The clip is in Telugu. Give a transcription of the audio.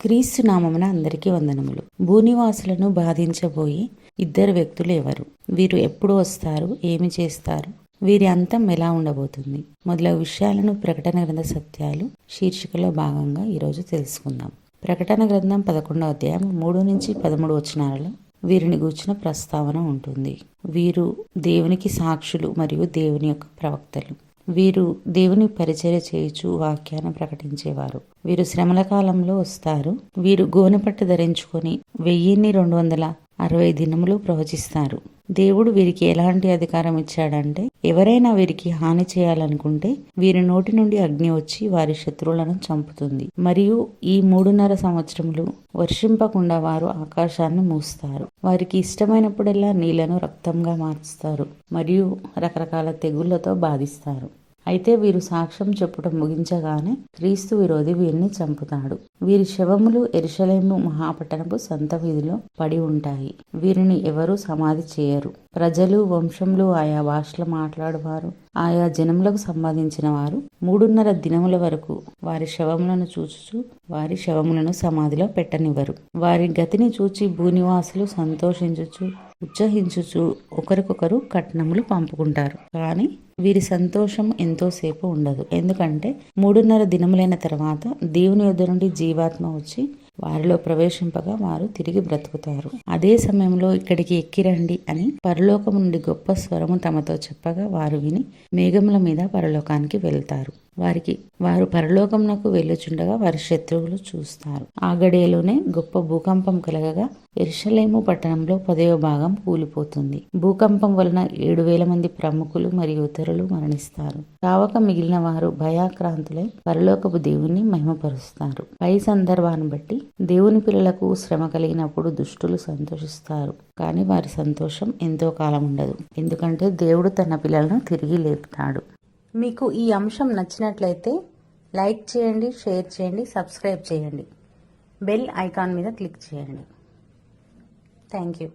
క్రీస్తు నామమున అందరికీ వందనములు. భూనివాసులను బాధించబోయి ఇద్దరు వ్యక్తులు ఎవరు? వీరు ఎప్పుడు వస్తారు? ఏమి చేస్తారు? వీరి అంతం ఎలా ఉండబోతుంది? మొదలగు విషయాలను ప్రకటన గ్రంథ సత్యాలు శీర్షికలో భాగంగా ఈరోజు తెలుసుకుందాం. ప్రకటన గ్రంథం పదకొండవ అధ్యాయం మూడు నుంచి పదమూడు వచనాలలో వీరిని గూర్చిన ప్రస్తావన ఉంటుంది. వీరు దేవునికి సాక్షులు మరియు దేవుని యొక్క ప్రవక్తలు. వీరు దేవుని పరిచర్య చేయుచు వాక్యాన్ని ప్రకటించేవారు. వీరు శ్రమల కాలంలో వస్తారు. వీరు గోనెపట్టు ధరించుకొని వెయ్యిన్ని రెండు వందల అరవై దినములు ప్రవచిస్తారు. దేవుడు వీరికి ఎలాంటి అధికారం ఇచ్చాడంటే ఎవరైనా వీరికి హాని చేయాలనుకుంటే వీరి నోటి నుండి అగ్ని వచ్చి వారి శత్రువులను చంపుతుంది. మరియు ఈ మూడున్నర సంవత్సరములు వర్షింపకుండా వారు ఆకాశాన్ని మూస్తారు. వారికి ఇష్టమైనప్పుడల్లా నీళ్ళను రక్తంగా మార్చుతారు. మరియు రకరకాల తెగుళ్ళతో బాధిస్తారు. అయితే వీరు సాక్ష్యం చెప్పడం ముగించగానే క్రీస్తు విరోధి వీరిని చంపుతాడు. వీరి శవములు ఎరుషలేము మహాపట్టణపు సంత వీధిలో పడి ఉంటాయి. వీరిని ఎవరూ సమాధి చేయరు. ప్రజలు వంశంలో ఆయా భాషలు మాట్లాడువారు. ఆయా జనములకు సంబంధించిన వారు మూడున్నర దినముల వరకు వారి శవములను చూచుచు వారి శవములను సమాధిలో పెట్టనివ్వరు. వారి గతిని చూచి భూనివాసులు సంతోషించుచు ఉత్సహించుచు ఒకరికొకరు కట్నములు పంపుకుంటారు. కానీ వీరి సంతోషం ఎంతోసేపు ఉండదు. ఎందుకంటే మూడున్నర దినములైన తర్వాత దేవుని యొద్ద నుండి జీవాత్మ వచ్చి వారిలో ప్రవేశింపగా వారు తిరిగి బ్రతుకుతారు. అదే సమయంలో ఇక్కడికి ఎక్కిరండి అని పరలోకం నుండి గొప్ప స్వరము తమతో చెప్పగా వారు విని మేఘముల మీద పరలోకానికి వెళ్తారు. వారికి వారు పరలోకమునకు వెళ్ళుచుండగా వారి శత్రువులు చూస్తారు. ఆ గడియలోనే గొప్ప భూకంపం కలగగా ఎరుషలేము పట్టణంలో పదవ భాగం కూలిపోతుంది. భూకంపం వలన ఏడు వేల మంది ప్రముఖులు మరియు ఇతరులు మరణిస్తారు. కావక మిగిలిన వారు భయాక్రాంతులై పరలోకపు దేవుణ్ణి మహిమపరుస్తారు. పై సందర్భాన్ని బట్టి దేవుని పిల్లలకు శ్రమ కలిగినప్పుడు దుష్టులు సంతోషిస్తారు. కానీ వారి సంతోషం ఎంతో కాలం ఉండదు. ఎందుకంటే దేవుడు తన పిల్లలను తిరిగి లేపుతాడు. మీకు ఈ అంశం నచ్చినట్లయితే లైక్ చేయండి షేర్ చేయండి సబ్స్క్రైబ్ చేయండి. బెల్ ఐకాన్ మీద క్లిక్ చేయండి. Thank you.